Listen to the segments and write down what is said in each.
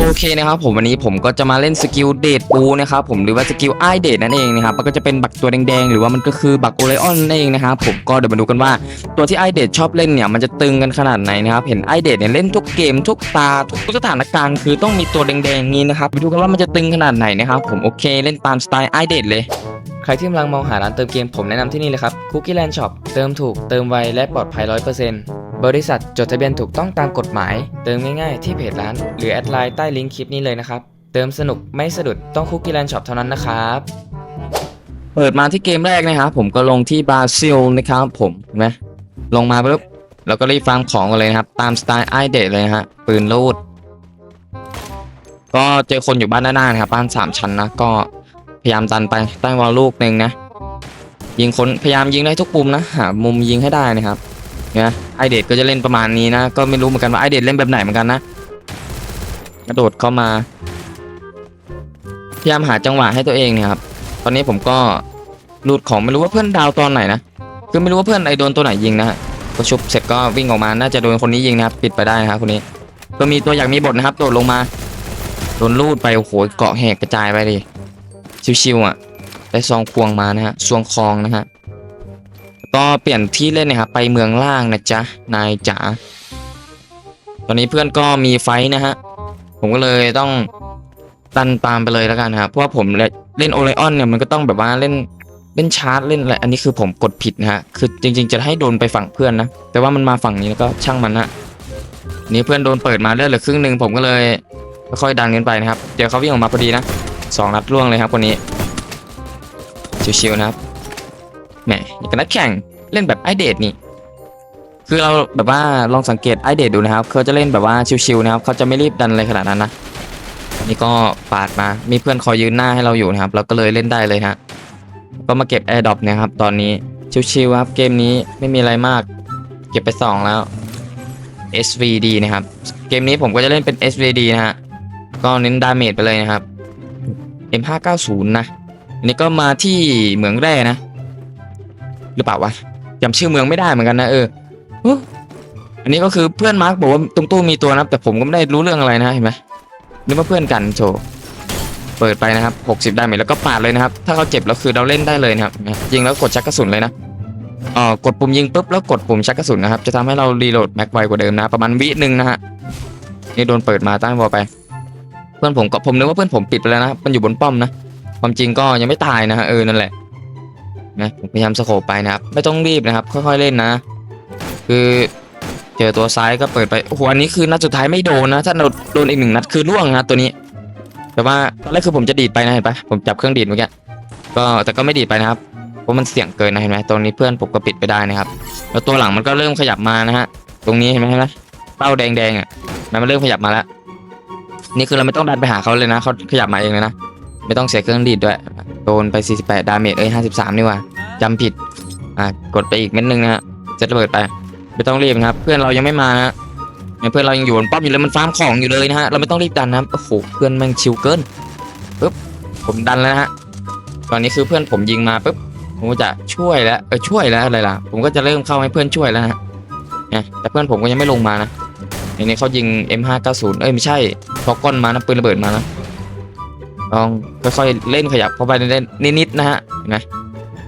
โอเคนะครับผมวันนี้ผมก็จะมาเล่นสกิลเดดปูนะครับผมหรือว่าสกิลไอเดดนั่นเองนะครับมันก็จะเป็นบักตัวแดงๆ หรือว่ามันก็คือบักโอไลออนนั่นเองนะครับผมก็เดี๋ยวมาดูกันว่าตัวที่ไอเดดชอบเล่นเนี่ยมันจะตึงกันขนาดไหนนะครับเห็นไอเดดเนี่ยเล่นทุกเกมทุกตาทุกสถานการณ์คือต้องมีตัวแดงๆนี้นะครับไปดูกันว่ามันจะตึงขนาดไหนนะครับผมโอเคเล่นตามสไตล์ไอเดดเลยใครที่กำลังมองหาร้านเติมเกมผมแนะนำที่นี่เลยครับ Cookie Land Shop เติมถูกเติมไวและปลอดภัย100% บริษัทจดทะเบียนถูกต้องตามกฎหมาย เติมง่ายๆที่เพจร้าน หรือแอดไลน์ใต้ลิงก์คลิปนี้เลยนะครับ เติมสนุกไม่สะดุดต้อง Cookie Land Shop เท่านั้นนะครับ เปิดมาที่เกมแรกนะครับผมก็ลงที่บราซิลนะครับผมเห็นไหมลงมาปุ๊บแล้วก็รีบฟาร์มของกันเลยนะครับ ตามสไตล์ไอเดเลยนะฮะปืนลูด ก็เจอคนอยู่บ้านด้านหน้านะครับบ้านสามชั้นนะก็พยายามดันไปใต้วอลลูกหนึ่งนะยิงคนพยายามยิงได้ทุกมุมนะหามุมยิงให้ได้นะครับ นี่ยไอเดดก็จะเล่นประมาณนี้นะ ก็ไม่รู้เหมือนกันว่าไอเดดเล่นแบบไหนเหมือนกันนะ กระโดดเข้ามา พยายามหาจังหวะให้ตัวเองเนี่ยครับ ตอนนี้ผมก็รูดของไม่รู้ว่าเพื่อนดาวตอนไหนนะ คือไม่รู้ว่าเพื่อนไอโดนตัวไหนยิงนะก็ชุบเสร็จก็วิ่งออกมา น่าจะโดนคนนี้ยิงนะครับ ปิดไปได้นะครับคนนี้ ก็มีตัวอยากมีบทนะครับ โดดลงมา โดนลูดไปโอ้โหเกาะแหกกระจายไปดิ ชิวๆอะ ได้ซองควงมานะฮะซวงคลองนะฮะ ก็เปลี่ยนที่เล่นนะครับไปเมืองล่างนะจ๊ะนายจ๋าตอนนี้เพื่อนก็มีไฟนะฮะผมก็เลยต้องตันตามไปเลยแล้วกันครับเพราะว่าผมเล่นโอไลออนเนี่ยมันก็ต้องแบบว่าเล่นเล่นชาร์จเล่นอะไรอันนี้คือผมกดผิดนะฮะคือจริง ๆ จะให้โดนไปฝั่งเพื่อนนะแต่ว่ามันมาฝั่งนี้แล้วก็ช่างมันนะนี่เพื่อนโดนเปิดมาเลือดเหลือครึ่งหนึ่งผมก็เลยค่อยดันกันไปนะครับ เดี๋ยวเขาวิ่งออกมาพอดีนะสองนัดล่วงเลยครับคนนี้ชิวๆนะครับ แหมอย่างกับนักแข่งเล่นแบบไอเดดนี่ คือเราแบบว่าลองสังเกตไอเดดดูนะครับเขาจะเล่นแบบว่าชิวๆนะครับเขาจะไม่รีบดันอะไรขนาดนั้นนะนี่ก็ปาดมา มีเพื่อนคอยยืนหน้าให้เราอยู่นะครับ เราก็เลยเล่นได้เลยฮะก็มาเก็บแอร์ดรอปนี่ยครับตอนนี้ชิวๆครับเกมนี้ไม่มีอะไรมาก เก็บไปสองแล้ว SVD นะครับ เกมนี้ผมก็จะเล่นเป็น SVD นะฮะก็เน้นดาเมจไปเลยนะครับ M590 นะอันนี้ก็มาที่เหมืองแร่นะ หรือเปล่าวะจำชื่อเมืองไม่ได้เหมือนกันนะเอออันนี้ก็คือเพื่อนมาร์กบอกว่าตรงตู้มีตัวนะแต่ผมก็ไม่ได้รู้เรื่องอะไรนะเห็นไหมนึกว่าเพื่อนกันโชเปิดไปนะครับ 60 ได้ไหมแล้วก็ปาดเลยนะครับ ถ้าเขาเจ็บแล้วคือเราเล่นได้เลยนะครับยิงแล้วกดชักกระสุนเลยนะอ๋อกดปุ่มยิงปุ๊บแล้วกดปุ่มชักกระสุนนะครับ จะทำให้เรารีโหลดแม็กไวกว่าเดิมนะ ประมาณวิหนึ่งนะฮะนี่โดนเปิดมาตั้งวอไป เพื่อนผมก็ผมนึกว่าเพื่อนผมปิดไปแล้วนะมันอยู่บนป้อมนะความจริงก็ยังไม่ตายนะฮะเออนั่นแหละ นะผมพยายามสโคปไปนะครับ ไม่ต้องรีบนะครับ ค่อยๆเล่นนะ คือเจอตัวซ้ายก็เปิดไปโอ้โหอันนี้คือนัดสุดท้ายไม่โดนนะ ถ้าโดนอีกหนึ่งนัดคือล่วงนะตัวนี้ แต่ว่าตอนแรกคือผมจะดีดไปนะเห็นปะผมจับเครื่องดีดเมื่อกี้ก็แต่ก็ไม่ดีดไปนะครับเพราะมันเสี่ยงเกินนะเห็นไหมตรงนี้เพื่อนผมก็ปิดไปได้นะครับแล้วตัวหลังมันก็เริ่มขยับมานะฮะตรงนี้เห็นไหมเห็นไหมเป้าแดงๆอะมันเริ่มขยับมาแล้วนี่คือเราไม่ต้องดันไปหาเขาเลยนะเขาขยับมาเองเลยนะ ไม่ต้องเสียเครื่องดีดด้วย โดนไป 48 ดาเมจเอ้ย 53 นี่ว่าจำผิด อะกดไปอีกเม็ดนึงนะฮะจะระเบิดไป ไม่ต้องรีบนะครับ เพื่อนเรายังไม่มานะเพื่อนเรายังอยู่บนป้อมอยู่เลยมันฟาร์มของอยู่เลยนะฮะเราไม่ต้องรีบดันนะโอ้โหเพื่อนแม่งชิวเกินปึ๊บผมดันแล้วนะฮะตอนนี้คือเพื่อนผมยิงมาปุ๊บผมก็จะช่วยแล้วเออช่วยแล้วอะไรล่ะ ผมก็จะเริ่มเข้าให้เพื่อนช่วยแล้วฮะเนี่ยแต่เพื่อนผมก็ยังไม่ลงมานะทีนี้เขายิง M590 เอ้ยไม่ใช่พอกก้อนมานะปืนระเบิดมานะ ลองค่อยๆเล่นขยับเข้าไปเล่นนิดๆนะฮะเห็นไหม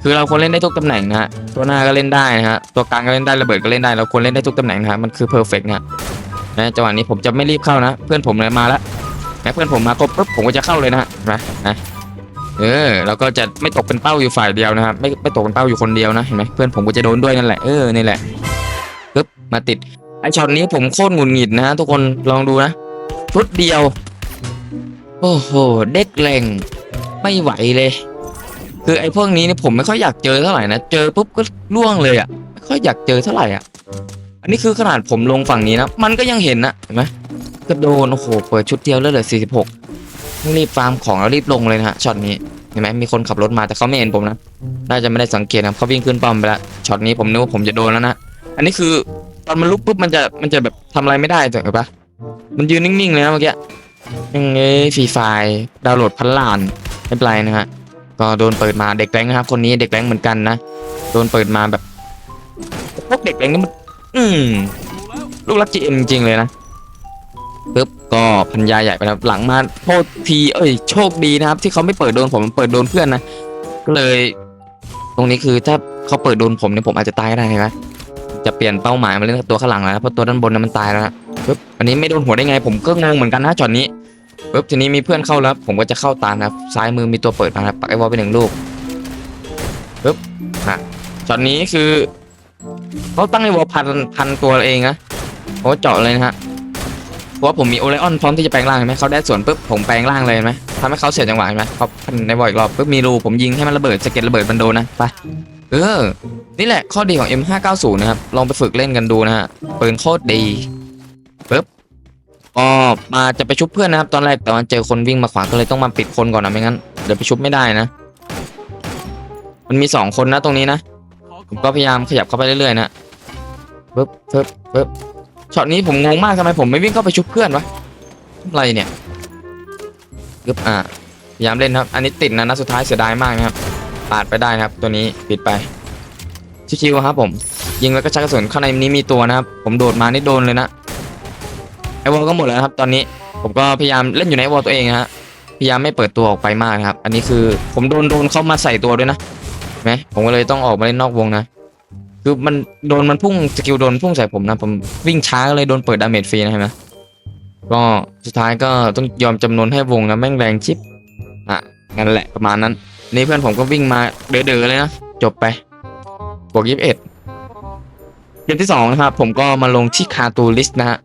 คือเราควรเล่นได้ทุกตำแหน่งนะฮะตัวหน้าก็เล่นได้นะฮะตัวกลางก็เล่นได้ระเบิดก็เล่นได้เราควรเล่นได้ทุกตำแหน่งนะฮะมันคือเพอร์เฟกต์นะนะจังหวะนี้ผมจะไม่รีบเข้านะ เพื่อนผมเลยมาแล้วนะเพื่อนผมมาก็ปุ๊บผมก็จะเข้าเลยนะฮะนไหมนะเออเราก็จะไม่ตกเป็นเป้าอยู่ฝ่ายเดียวนะครับไม่ไม่ตกเป็นเป้าอยู่คนเดียวนะเห็นไหมเพื่อนผมก็จะโดนด้วยนั่นแหละเออนี่แหละปึ๊บมาติดไอช็อตนี้ผมโคตรหงุดหงิดนะฮะทุกคนลองดูนะชุดเดียว โอ้โห เด็กแรงไม่ไหวเลย คือไอ้พวกนี้เนี่ยผมไม่ค่อยอยากเจอเท่าไหร่นะ เจอปุ๊บก็ล่วงเลยอะ ไม่ค่อยอยากเจอเท่าไหร่อะ อันนี้คือขนาดผมลงฝั่งนี้นะ มันก็ยังเห็นนะเห็นไหมก็โดนโอ้โห เปิดชุดเดียวแล้วเหลือ46ต้องรีบฟาร์มของแล้วรีบลงเลยนะฮะช็อตนี้เห็นไหมมีคนขับรถมาแต่เขาไม่เห็นผมนะ น่าจะไม่ได้สังเกตนะเขาวิ่งขึ้นป้อมไปแล้วช็อตนี้ผมนึกว่าผมจะโดนแล้วนะ อันนี้คือตอนมันลุกปุ๊บมันจะมันจะแบบทำอะไรไม่ได้ถูกปะมันยืนนิ่งๆเลยนะเมื่อกี้ ยังไงฟรีไฟดาวน์โหลดพันล้านไม่เป็นไรนะฮะก็โดนเปิดมาเด็กแรงนะครับ คนนี้เด็กแรงเหมือนกันนะโดนเปิดมาแบบพวกเด็กแรงนี่มันอืมลูกรักจีเอ็มจริงๆเลยนะปึ๊บก็พันยาใหญ่ไปครับหลังมาโทษทีเอ้ยโชคดีนะครับ ที่เขาไม่เปิดโดนผมเปิดโดนเพื่อนนะก็เลย ตรงนี้คือถ้าเขาเปิดโดนผมเนี่ยผมอาจจะตายก็ได้ไหมจะเปลี่ยนเป้าหมายมาเล่นตัวข้างหลังแล้วเพราะตัวด้านบนนั้นมันตายแล้วปึ๊บอันนี้ไม่โดนหัวได้ไง ผมก็งงเหมือนกันนะจอดนี้ ปึ๊บทีนี้มีเพื่อนเข้าแล้วผมก็จะเข้าตามนะครับซ้ายมือมีตัวเปิดมาครับปักไอ้วอลไปหนึ่งลูกปึ๊บฮะจอดนี้คือเขาตั้งไอ้วอลพันพันตัวเองนะเขาเจาะเลยนะฮะเพราะว่าผมมีโอไลออนพร้อมที่จะแปลงร่างเห็นไหมเขาได้ส่วนปุ๊บผมแปลงร่างเลยเห็นไหมทำให้เขาเสียจังหวะเห็นไหมเขาพันในวอลอีกรอบปุ๊บมีรูผมยิงให้มันระเบิดสะเก็ดระเบิดมันโดนนะไปเออ นี่แหละข้อดีของ M590 นะครับ ลองไปฝึกเล่นกันดูนะฮะปืนโคตรดีปึ๊บ ก็มาจะไปชุบเพื่อนนะครับตอนแรกแต่ว่าเจอคนวิ่งมาขวางก็เลยต้องมาปิดคนก่อนนะไม่งั้นเดี๋ยวไปชุบไม่ได้นะ มันมีสองคนนะตรงนี้นะผมก็พยายามขยับเข้าไปเรื่อยๆนะปึ๊บปึ๊บปึ๊บช็อตนี้ผมงงมากทำไมผมไม่วิ่งเข้าไปชุบเพื่อนวะอะไรเนี่ยปึ๊บอ่าพยายามเล่นครับ อันนี้ติดนะนัดสุดท้ายเสียดายมากนะครับปาดไปได้นะครับ ตัวนี้ปิดไปชิวๆครับผมยิงแล้วก็ชักกระสุนข้างในนี้มีตัวนะครับ ผมโดดมานี่โดนเลยนะ ไอวอลก็หมดแล้วครับ ตอนนี้ผมก็พยายามเล่นอยู่ในไอวอลตัวเองฮะพยายามไม่เปิดตัวออกไปมากนะครับ อันนี้คือผมโดนโดนเข้ามาใส่ตัวด้วยนะเห็นไหมผมก็เลยต้องออกมาเล่นนอกวงนะคือมันโดนมันพุ่งสกิลโดนพุ่งใส่ผมนะผมวิ่งช้าเลยโดนเปิดดาเมจฟรีนะเห็นไหมก็สุดท้ายก็ต้องยอมจำนวนให้วงนะแม่งแรงชิปอะนั่นแหละประมาณนั้น นี่เพื่อนผมก็วิ่งมาเดือๆเลยนะจบไปบวกยี่สิบเอ็ดเกมที่สองนะครับผมก็มาลงที่คาตูลิสนะฮะ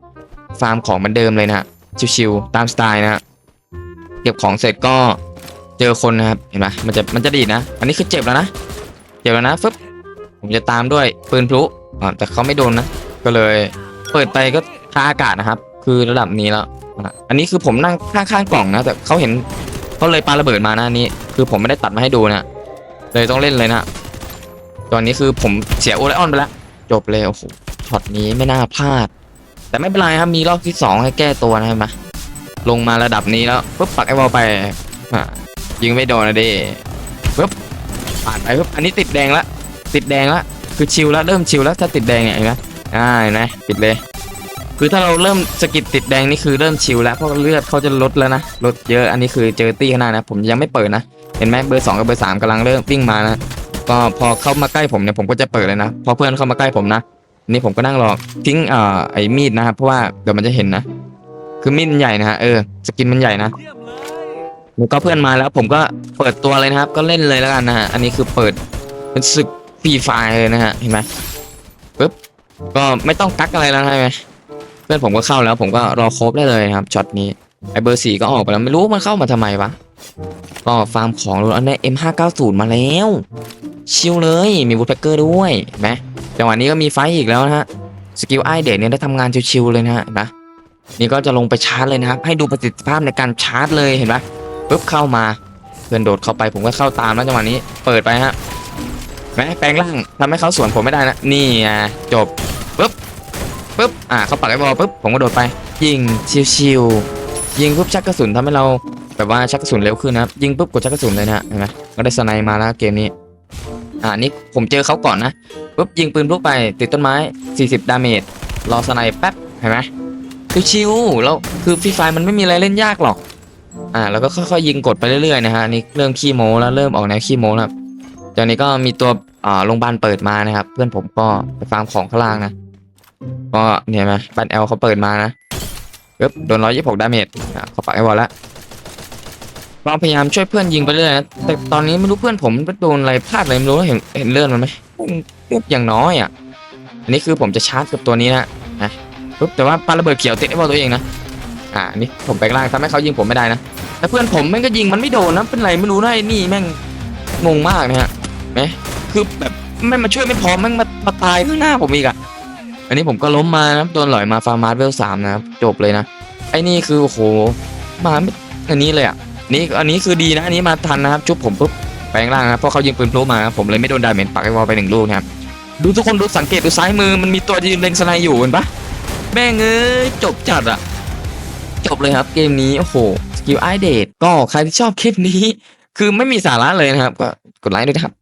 ฟาร์มของเหมือนเดิมเลยนะฮะชิวๆตามสไตล์นะฮะเก็บของเสร็จก็เจอคนนะครับเห็นไหมมันจะมันจะดีนะ อันนี้คือเจ็บแล้วนะเจ็บแล้วนะฟึบผมจะตามด้วยปืนพลุอ่าแต่เขาไม่โดนนะ ก็เลยเปิดไปก็คาอากาศนะครับ คือระดับนี้แล้วอันนี้คือผมนั่งข้างๆกล่องนะแต่เขาเห็นเขาเลยปาระเบิดมานะนี้ คือผมไม่ได้ตัดมาให้ดูนะเลยต้องเล่นเลยนะตอนนี้คือผมเสียโอไลออนไปแล้วจบเลยโอ้โหช็อตนี้ไม่น่าพลาด แต่ไม่เป็นไรครับมีรอบที่สองให้แก้ตัวนะเห็นไหมลงมาระดับนี้แล้วปุ๊บปักไอ้บอลไปยิงไม่โดนนะเด้ปุ๊บผ่านไปปุ๊บอันนี้ติดแดงละติดแดงละคือชิลแล้วเริ่มชิลแล้วถ้าติดแดงเนี่ยเห็นไหมอ่าเห็นไหมปิดเลยคือถ้าเราเริ่มสกิดติดแดงนี่คือเริ่มชิลแล้วเพราะเลือดเขาจะลดแล้วนะลดเยอะอันนี้คือเจอตี้ข้างหน้านะ ผมยังไม่เปิดนะเห็นไหมเบอร์สองกับเบอร์สามกำลังเริ่มวิ่งมานะก็พอเข้ามาใกล้ผมเนี่ยผมก็จะเปิดเลยนะพอเพื่อนเข้ามาใกล้ผมนะ นี่ผมก็นั่งรอทิ้งเอ่อไอ้มีดนะครับเพราะว่าเดี๋ยวมันจะเห็นนะ คือมีดมันใหญ่นะฮะเออสกินมันใหญ่นะแล้วก็เพื่อนมาแล้วผมก็เปิดตัวเลยนะครับ ก็เล่นเลยแล้วกันนะฮะอันนี้คือเปิดเป็นศึกฟรีไฟเลยนะฮะเห็นไหมปึ๊บก็ไม่ต้องกักอะไรแล้วใช่ไหมเพื่อนผมก็เข้าแล้วผมก็รอโคบได้เลยครับช็อตนี้ไอ้เบอร์สี่ก็ออกไปแล้วไม่รู้มันเข้ามาทำไมวะก็ฟาร์มของรถอันนี้ M590 มาแล้ว ชิลเลยมีวูดแพคเกอร์ด้วยเห็นไหม จังหวะนี้ก็มีไฟอีกแล้วนะฮะสกิลไอเด็กเนี่ยได้ทำงานชิวๆเลยนะฮะนะนี่ก็จะลงไปชาร์จเลยนะครับ ให้ดูประสิทธิภาพในการชาร์จเลยเห็นปะปุ๊บเข้ามาเพื่อนโดดเข้าไปผมก็เข้าตามแล้วจังหวะนี้เปิดไปฮะแม้แปลงร่างทำให้เขาสวนผมไม่ได้นะนี่ไงจบปุ๊บปุ๊บอ่าเขาปักไอ้บอลปุ๊บผมก็โดดไป ยิงชิวๆยิงปุ๊บชักกระสุนทำให้เราแบบว่าชักกระสุนเร็วขึ้นนะครับยิงปุ๊บกดชักกระสุนเลยนะฮะเห็นไหมก็ได้สไนมาแล้วเกมนี้ อ่านี่ผมเจอเขาก่อนนะปุ๊บยิงปืนพลุกไปติดต้นไม้ 40 ดาเมจรอสไนแป๊บเห็นไหมคือชิวแล้วคือฟรีไฟมันไม่มีอะไรเล่นยากหรอก อ่า แล้วก็ค่อยๆยิงกดไปเรื่อยๆนะฮะนี่เริ่มขี้โม้แล้วเริ่มออกแนวขี้โม้แล้วครับตอนนี้ก็มีตัวอ่าโรงพยาบาลเปิดมานะครับ เพื่อนผมก็ไปฟาร์มของข้างล่างนะก็เนี่ยเห็นไหมบันแอลเขาเปิดมานะปุ๊บโดน126ดาเมจอ่าเขาปักไอ้วอลแล้ว เราพยายามช่วยเพื่อนยิงไปเรื่อยนะแต่ตอนนี้ไม่รู้เพื่อนผมไปโดนอะไรพลาดอะไรไม่รู้เห็นเห็นเลื่อนมันไหมปุ๊บอย่างน้อยอะอันนี้คือผมจะชาร์จกับตัวนี้นะนะปุ๊บแต่ว่าปาระเบิดเขียวติดไอ้บอลตัวเองนะอ่านี่ผมแปลงร่างทำให้เขายิงผมไม่ได้นะแต่เพื่อนผมแม่งก็ยิงมันไม่โดนนะเป็นไรไม่รู้นะไอ้นี่แม่งงงมากนะฮะไหมคือแบบไม่มาช่วยไม่พอแม่งมามาตายข้างหน้าผมอีกอะอันนี้ผมก็ล้มมานะโดนหลอยมาฟาร์มาร์เวลสามนะครับจบเลยนะไอ้นี่คือโอ้โหมาไม่อันนี้เลยอะ นี่อันนี้คือดีนะอันนี้มาทันนะครับชุบผมปุ๊บแปลงร่างครับเพราะเขายิงปืนพลุมาครับผมเลยไม่โดนดาเมจปักไอวอลไปหนึ่งลูกนะครับดูทุกคนดูสังเกตดูซ้ายมือมันมีตัวยืนเล็งสไนอยู่เห็นปะแม่งเอ้ยจบจัดอะจบเลยครับเกมนี้โอ้โหสกิลไอเดทก็ใครที่ชอบคลิปนี้ คือไม่มีสาระเลยนะครับ ก็กดไลค์ด้วยนะครับ